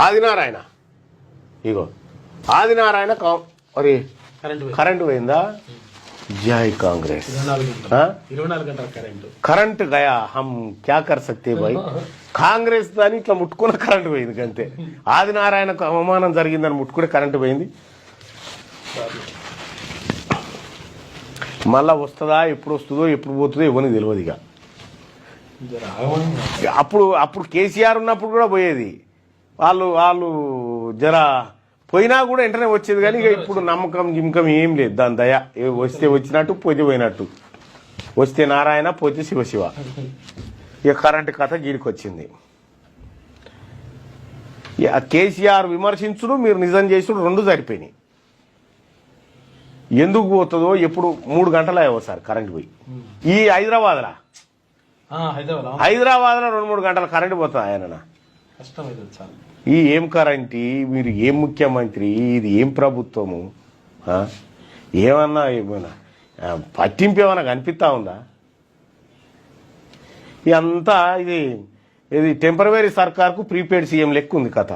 ఆదినారాయణ. ఇగో ఆదినారాయణ కా- మరి కరెంట్ పోయింది. జై కాంగ్రెస్. కరెంట్. గయా హమ్ క్యా కర్ సక్తే భాయ్ కాంగ్రెస్ దాని ఇట్లా ముట్టుకున్న కరెంటు పోయింది అంతే ఆదినారాయణకు అవమానం జరిగిందని ముట్టుకునే కరెంటు పోయింది. మళ్ళా వస్తుందా ఎప్పుడు వస్తుందో ఎప్పుడు పోతుందో ఇవ్వని తెలియదు ఇక. అప్పుడు అప్పుడు కేసీఆర్ ఉన్నప్పుడు కూడా పోయేది. వాళ్ళు వాళ్ళు జర పోయినా కూడా వెంటనే వచ్చేది కానీ ఇక ఇప్పుడు నమ్మకం గిమ్మకం ఏం లేదు. దాని దయ. వస్తే వచ్చినట్టు పోతే పోయినట్టు. వస్తే నారాయణ పోతే శివశివ ఇక కరెంటు కథ గీడికి వచ్చింది ఇక కేసీఆర్ విమర్శించుడు మీరు నిజం చేసుడు రెండు సరిపోయినాయి. ఎందుకు పోతుందో ఎప్పుడు మూడు గంటలు అయ్యవు సార్ కరెంట్ పోయి. ఈ హైదరాబాద్లా? ఆ, హైదరాబాద్ అవును. హైదరాబాద్లో రెండు మూడు గంటల కరెంట్ పోతుంది ఆయన ఈ ఏం కరెంటీ? మీరు ఏం ముఖ్యమంత్రి? ఇది ఏం ప్రభుత్వము? ఏమన్నా ఏమైనా? పట్టింపు ఏమైనా కనిపిస్తా ఉందా? ఇదంతా ఇది ఇది టెంపరవరీ సర్కార్కు ప్రీపెయిడ్ సీఎం లెక్క ఉంది కథ.